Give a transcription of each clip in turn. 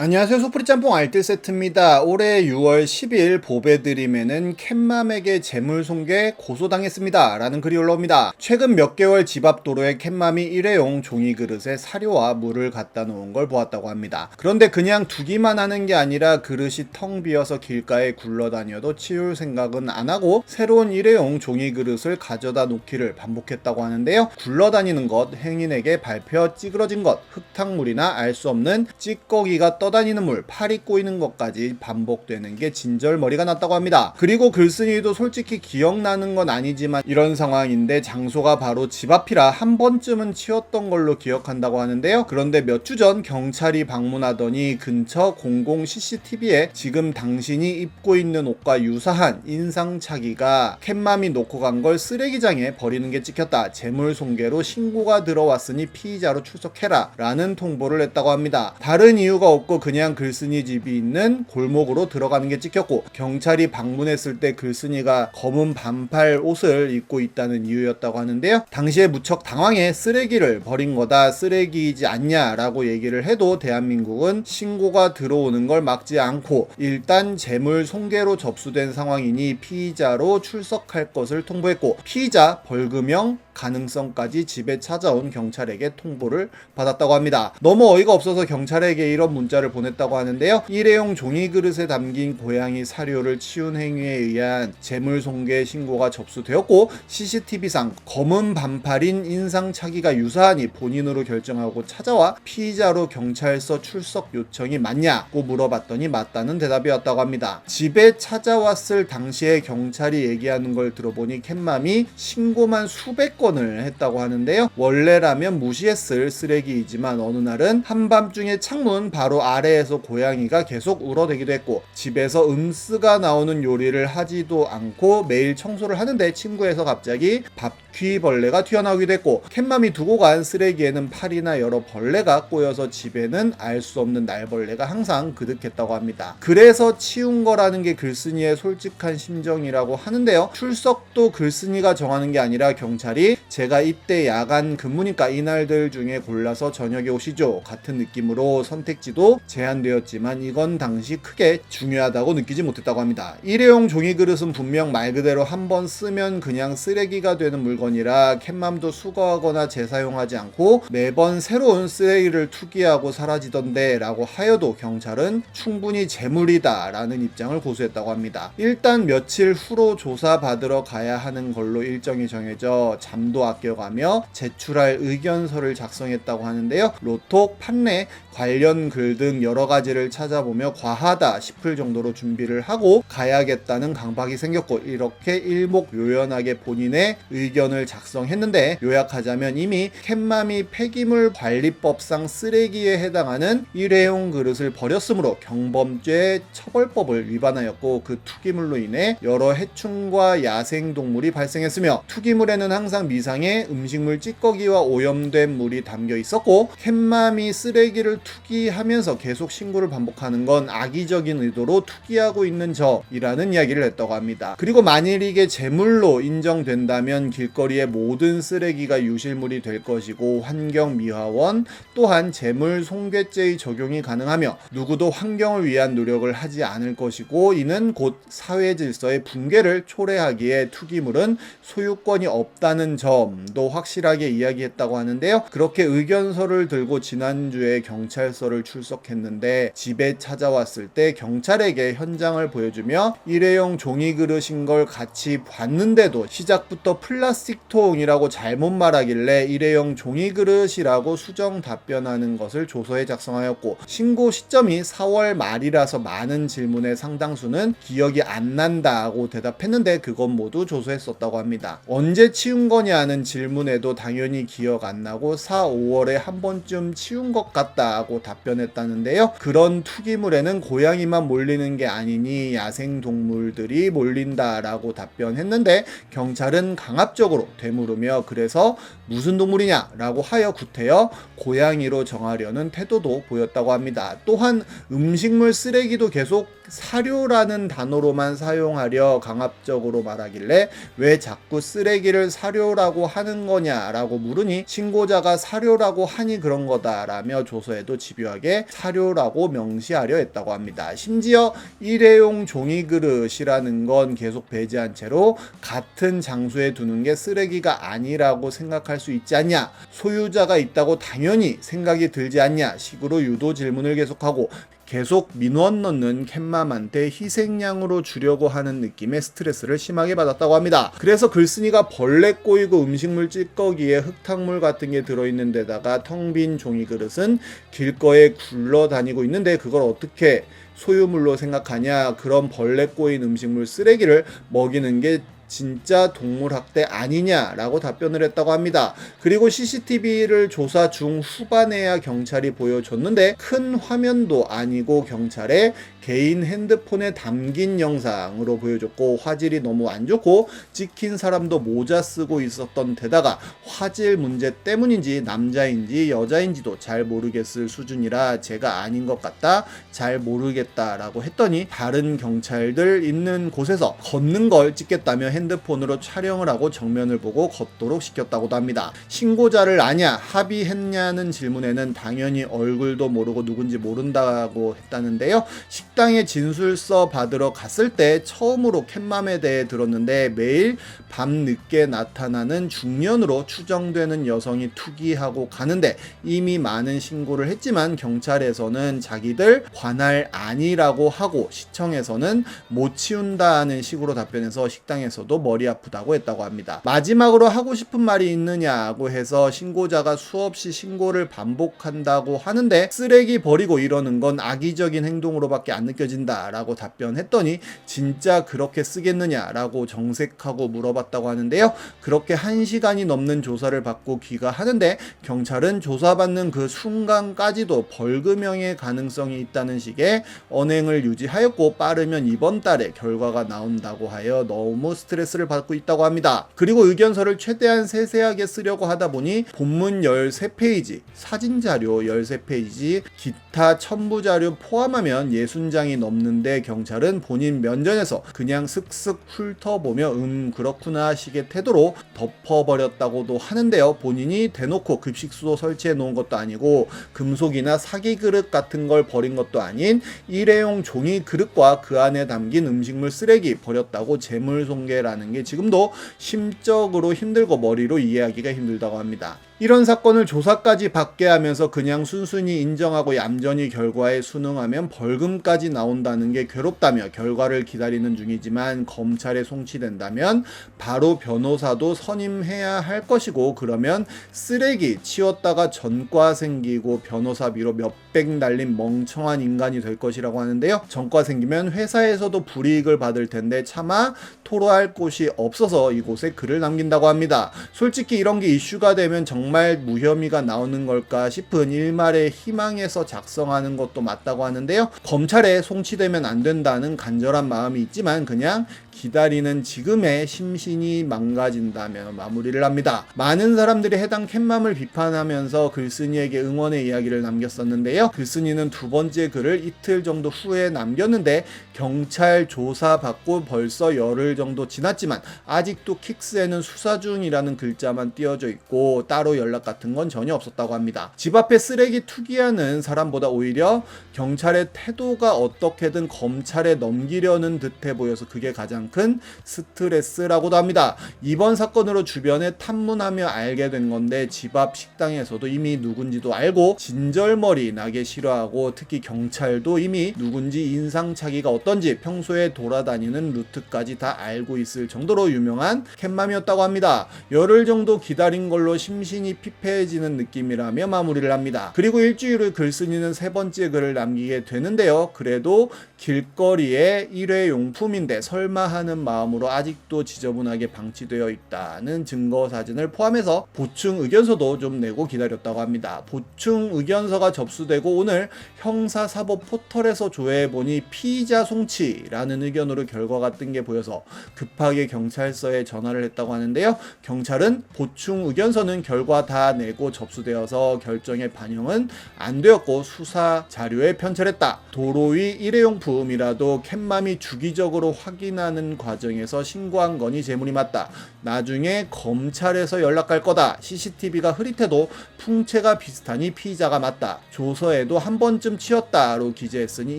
안녕하세요. 소프리 짬뽕 알뜰 세트입니다. 올해 6월 10일 보배드림에는 캣맘에게 재물 손괴 고소당했습니다. 라는 글이 올라옵니다. 최근 몇 개월 집 앞 도로에 캣맘이 일회용 종이 그릇에 사료와 물을 갖다 놓은 걸 보았다고 합니다. 그런데 그냥 두기만 하는 게 아니라 그릇이 텅 비어서 길가에 굴러다녀도 치울 생각은 안 하고 새로운 일회용 종이 그릇을 가져다 놓기를 반복했다고 하는데요. 굴러다니는 것, 행인에게 밟혀 찌그러진 것, 흙탕물이나 알 수 없는 찌꺼기가 떠 다니는 물, 팔이 꼬이는 것까지 반복되는 게 진절머리가 났다고 합니다. 그리고 글쓴이도 솔직히 기억나는 건 아니지만 이런 상황인데 장소가 바로 집 앞이라 한 번쯤은 치웠던 걸로 기억한다고 하는데요. 그런데 몇 주 전 경찰이 방문하더니 근처 공공 CCTV에 지금 당신이 입고 있는 옷과 유사한 인상착의가 캣맘이 놓고 간 걸 쓰레기장에 버리는 게 찍혔다. 재물 손괴로 신고가 들어왔으니 피의자로 출석해라. 라는 통보를 했다고 합니다. 다른 이유가 없고 그냥 글쓴이 집이 있는 골목으로 들어가는 게 찍혔고 경찰이 방문했을 때 글쓴이가 검은 반팔 옷을 입고 있다는 이유였다고 하는데요. 당시에 무척 당황해 쓰레기를 버린 거다 쓰레기이지 않냐라고 얘기를 해도 대한민국은 신고가 들어오는 걸 막지 않고 일단 재물 손괴로 접수된 상황이니 피의자로 출석할 것을 통보했고 피의자 벌금형 가능성까지 집에 찾아온 경찰에게 통보를 받았다고 합니다. 너무 어이가 없어서 경찰에게 이런 문자를 보냈다고 하는데요. 일회용 종이 그릇에 담긴 고양이 사료를 치운 행위에 의한 재물 손괴 신고가 접수되었고 CCTV상 검은 반팔인 인상착의가 유사하니 본인으로 결정하고 찾아와 피의자로 경찰서 출석 요청이 맞냐고 물어봤더니 맞다는 대답이었다고 합니다. 집에 찾아왔을 당시에 경찰이 얘기하는 걸 들어보니 캣맘이 신고만 수백 건 건을 했다고 하는데요. 원래라면 무시했을 쓰레기이지만 어느 날은 한밤중에 창문 바로 아래에서 고양이가 계속 울어대기도 했고 집에서 음스가 나오는 요리를 하지도 않고 매일 청소를 하는데 침구에서 갑자기 바퀴벌레가 튀어나오기도 했고 캣맘이 두고 간 쓰레기에는 팔이나 여러 벌레가 꼬여서 집에는 알 수 없는 날벌레가 항상 그득했다고 합니다. 그래서 치운 거라는 게 글쓴이의 솔직한 심정이라고 하는데요. 출석도 글쓴이가 정하는 게 아니라 경찰이 제가 이때 야간 근무니까 이날들 중에 골라서 저녁에 오시죠. 같은 느낌으로 선택지도 제한되었지만 이건 당시 크게 중요하다고 느끼지 못했다고 합니다. 일회용 종이 그릇은 분명 말 그대로 한 번 쓰면 그냥 쓰레기가 되는 물건이라 캣맘도 수거하거나 재사용하지 않고 매번 새로운 쓰레기를 투기하고 사라지던데 라고 하여도 경찰은 충분히 재물이다 라는 입장을 고수했다고 합니다. 일단 며칠 후로 조사받으러 가야 하는 걸로 일정이 정해져 잠도 아껴가며 제출할 의견서를 작성했다고 하는데요. 로톡, 판례, 관련 글 등 여러 가지를 찾아보며 과하다 싶을 정도로 준비를 하고 가야겠다는 강박이 생겼고 이렇게 일목요연하게 본인의 의견을 작성했는데 요약하자면 이미 캣맘이 폐기물 관리법상 쓰레기에 해당하는 일회용 그릇을 버렸으므로 경범죄 처벌법을 위반하였고 그 투기물로 인해 여러 해충과 야생 동물이 발생했으며 투기물에는 항상 미상의 음식물 찌꺼기와 오염된 물이 담겨 있었고 캣맘이 쓰레기를 투기하면서 계속 신고를 반복하는 건 악의적인 의도로 투기하고 있는 점이라는 이야기를 했다고 합니다. 그리고 만일 이게 재물로 인정된다면 길거리의 모든 쓰레기가 유실물이 될 것이고 환경 미화원 또한 재물 손괴죄의 적용이 가능하며 누구도 환경을 위한 노력을 하지 않을 것이고 이는 곧 사회 질서의 붕괴를 초래하기에 투기물은 소유권이 없다는 점도 확실하게 이야기했다고 하는데요. 그렇게 의견서를 들고 지난주에 경찰서를 출석했는데 집에 찾아왔을 때 경찰에게 현장을 보여주며 일회용 종이 그릇인 걸 같이 봤는데도 시작부터 플라스틱 통이라고 잘못 말하길래 일회용 종이 그릇이라고 수정 답변하는 것을 조서에 작성하였고 신고 시점이 4월 말이라서 많은 질문의 상당수는 기억이 안 난다고 대답했는데 그건 모두 조서했었다고 합니다. 언제 치운 거냐 는 질문에도 당연히 기억 안 나고 4, 5월에 한 번쯤 치운 것 같다고 답변했다는데요. 그런 투기물에는 고양이만 몰리는 게 아니니 야생 동물들이 몰린다라고 답변했는데 경찰은 강압적으로 되물으며 그래서 무슨 동물이냐라고 하여 구태여 고양이로 정하려는 태도도 보였다고 합니다. 또한 음식물 쓰레기도 계속 사료라는 단어로만 사용하려 강압적으로 말하길래 왜 자꾸 쓰레기를 사료라 사료라고 하는 거냐라고 물으니 신고자가 사료라고 하니 그런 거다라며 조서에도 집요하게 사료라고 명시하려 했다고 합니다. 심지어 일회용 종이 그릇이라는 건 계속 배제한 채로 같은 장소에 두는 게 쓰레기가 아니라고 생각할 수 있지 않냐? 소유자가 있다고 당연히 생각이 들지 않냐? 식으로 유도 질문을 계속하고 계속 민원 넣는 캣맘한테 희생양으로 주려고 하는 느낌의 스트레스를 심하게 받았다고 합니다. 그래서 글쓴이가 벌레 꼬이고 음식물 찌꺼기에 흙탕물 같은 게 들어있는 데다가 텅 빈 종이 그릇은 길거리에 굴러다니고 있는데 그걸 어떻게 소유물로 생각하냐 그런 벌레 꼬인 음식물 쓰레기를 먹이는 게 진짜 동물 학대 아니냐라고 답변을 했다고 합니다. 그리고 CCTV를 조사 중 후반에야 경찰이 보여줬는데 큰 화면도 아니고 경찰에 개인 핸드폰에 담긴 영상으로 보여줬고 화질이 너무 안 좋고 찍힌 사람도 모자 쓰고 있었던 데다가 화질 문제 때문인지 남자인지 여자인지도 잘 모르겠을 수준이라 제가 아닌 것 같다 잘 모르겠다라고 했더니 다른 경찰들 있는 곳에서 걷는 걸 찍겠다며 핸드폰으로 촬영을 하고 정면을 보고 걷도록 시켰다고도 합니다. 신고자를 아냐 합의했냐는 질문에는 당연히 얼굴도 모르고 누군지 모른다고 했다는데요. 식당에 진술서 받으러 갔을 때 처음으로 캣맘에 대해 들었는데 매일 밤 늦게 나타나는 중년으로 추정되는 여성이 투기하고 가는데 이미 많은 신고를 했지만 경찰에서는 자기들 관할 아니라고 하고 시청에서는 못 치운다는 식으로 답변해서 식당에서도 머리 아프다고 했다고 합니다. 마지막으로 하고 싶은 말이 있느냐고 해서 신고자가 수없이 신고를 반복한다고 하는데 쓰레기 버리고 이러는 건 악의적인 행동으로밖에 안 느껴진다라고 답변했더니 진짜 그렇게 쓰겠느냐라고 정색하고 물어봤다고 하는데요. 그렇게 한 시간이 넘는 조사를 받고 귀가하는데 경찰은 조사받는 그 순간까지도 벌금형의 가능성이 있다는 식의 언행을 유지하였고 빠르면 이번 달에 결과가 나온다고 하여 너무 스트레스 를 받고 있다고 합니다. 그리고 의견서를 최대한 세세하게 쓰려고 하다 보니 본문 13페이지, 사진 자료 13페이지, 기타 첨부 자료 포함하면 60장이 넘는데 경찰은 본인 면전에서 그냥 슥슥 훑어보며 음 그렇구나 식의 태도로 덮어버렸다고도 하는데요. 본인이 대놓고 급식소 설치해 놓은 것도 아니고 금속이나 사기 그릇 같은 걸 버린 것도 아닌 일회용 종이 그릇과 그 안에 담긴 음식물 쓰레기 버렸다고 재물손괴라 는 게 지금도 심적으로 힘들고 머리로 이해하기가 힘들다고 합니다. 이런 사건을 조사까지 받게 하면서 그냥 순순히 인정하고 얌전히 결과에 순응하면 벌금까지 나온다는 게 괴롭다며 결과를 기다리는 중이지만 검찰에 송치된다면 바로 변호사도 선임해야 할 것이고 그러면 쓰레기 치웠다가 전과 생기고 변호사비로 몇백 날린 멍청한 인간이 될 것이라고 하는데요. 전과 생기면 회사에서도 불이익을 받을 텐데 차마 토로할 곳이 없어서 이곳에 글을 남긴다고 합니다. 솔직히 이런 게 이슈가 되면 정말 무혐의가 나오는 걸까 싶은 일말의 희망에서 작성하는 것도 맞다고 하는데요. 검찰에 송치되면 안 된다는 간절한 마음이 있지만 그냥 기다리는 지금의 심신이 망가진다며 마무리를 합니다. 많은 사람들이 해당 캣맘을 비판하면서 글쓴이에게 응원의 이야기를 남겼었는데요. 글쓴이는 두 번째 글을 이틀 정도 후에 남겼는데 경찰 조사 받고 벌써 열흘 정도 지났지만 아직도 킥스에는 수사 중이라는 글자만 띄어져 있고 따로 연락 같은 건 전혀 없었다고 합니다. 집 앞에 쓰레기 투기하는 사람보다 오히려 경찰의 태도가 어떻게든 검찰에 넘기려는 듯해 보여서 그게 가장 큰 스트레스라고도 합니다. 이번 사건으로 주변에 탐문하며 알게 된 건데 집 앞 식당에서도 이미 누군지도 알고 진절머리 나게 싫어하고 특히 경찰도 이미 누군지 인상차기가 어떤지 평소에 돌아다니는 루트까지 다 알고 있을 정도로 유명한 캣맘이었다고 합니다. 열흘 정도 기다린 걸로 심신이 피폐해지는 느낌이라며 마무리를 합니다. 그리고 일주일 후 글쓴이는 세 번째 글을 남기게 되는데요. 그래도 길거리에 일회용품인데 설마 하는 마음으로 아직도 지저분하게 방치되어 있다는 증거 사진을 포함해서 보충 의견서도 좀 내고 기다렸다고 합니다. 보충 의견서가 접수되고 오늘 형사사법 포털에서 조회해보니 피의자 송치라는 의견으로 결과가 뜬 게 보여서 급하게 경찰서에 전화를 했다고 하는데요. 경찰은 보충 의견서는 결과 증거가 다 내고 접수되어서 결정에 반영은 안 되었고 수사 자료에 편철했다. 도로위 일회용품이라도 캣맘이 주기적으로 확인하는 과정에서 신고한 거니 재물이 맞다. 나중에 검찰에서 연락할 거다. CCTV가 흐릿해도 풍채가 비슷하니 피의자가 맞다. 조서에도 한 번쯤 치였다로 기재했으니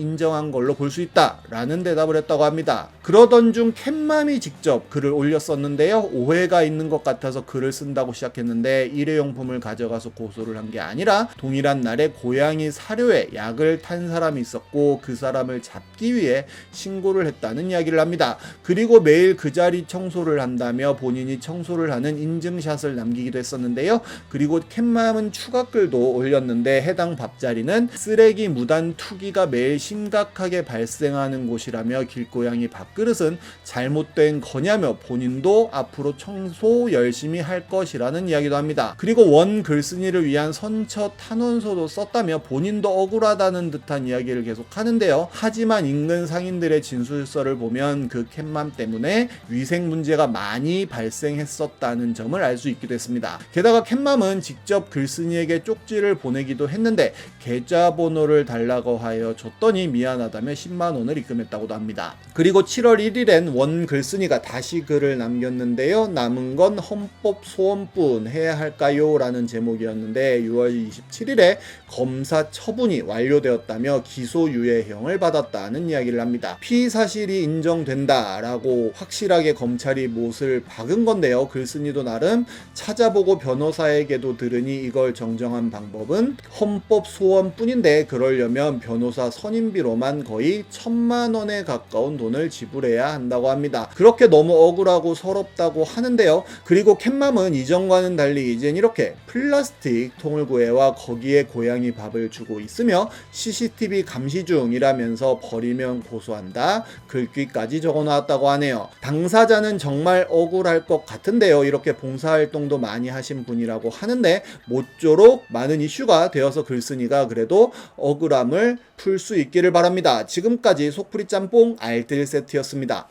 인정한 걸로 볼 수 있다. 라는 대답을 했다고 합니다. 그러던 중 캣맘이 직접 글을 올렸었는데요. 오해가 있는 것 같아서 글을 쓴다고 시작했는데 일 회용품을 가져가서 고소를 한 게 아니라 동일한 날에 고양이 사료에 약을 탄 사람이 있었고 그 사람을 잡기 위해 신고를 했다는 이야기를 합니다. 그리고 매일 그 자리 청소를 한다며 본인이 청소를 하는 인증샷을 남기기도 했었는데요. 그리고 캣맘은 추가 글도 올렸는데 해당 밥자리는 쓰레기 무단 투기가 매일 심각하게 발생하는 곳이라며 길고양이 밥그릇은 잘못된 거냐며 본인도 앞으로 청소 열심히 할 것이라는 이야기도 합니다. 그리고 원 글쓴이를 위한 선처 탄원서도 썼다며 본인도 억울하다는 듯한 이야기를 계속 하는데요. 하지만 인근 상인들의 진술서를 보면 그 캣맘 때문에 위생 문제가 많이 발생했었다는 점을 알 수 있기도 했습니다. 게다가 캣맘은 직접 글쓴이에게 쪽지를 보내기도 했는데 계좌번호를 달라고 하여 줬더니 미안하다며 10만 원을 입금했다고도 합니다. 그리고 7월 1일엔 원 글쓴이가 다시 글을 남겼는데요. 남은 건 헌법 소원뿐 해야 할 까요? 라는 제목이었는데 6월 27일에 검사 처분이 완료되었다며 기소유예형을 받았다는 이야기를 합니다. 피의 사실이 인정된다라고 확실하게 검찰이 못을 박은 건데요. 글쓴이도 나름 찾아보고 변호사에게도 들으니 이걸 정정한 방법은 헌법 소원뿐인데 그러려면 변호사 선임비로만 거의 천만 원에 가까운 돈을 지불해야 한다고 합니다. 그렇게 너무 억울하고 서럽다고 하는데요. 그리고 캣맘은 이전과는 달리 이젠 이렇게 플라스틱 통을 구해와 거기에 고양이 밥을 주고 있으며 CCTV 감시 중이라면서 버리면 고소한다. 글귀까지 적어 놨다고 하네요. 당사자는 정말 억울할 것 같은데요. 이렇게 봉사활동도 많이 하신 분이라고 하는데 모쪼록 많은 이슈가 되어서 글쓴이가 그래도 억울함을 풀 수 있기를 바랍니다. 지금까지 속풀이 짬뽕 알뜰 세트였습니다.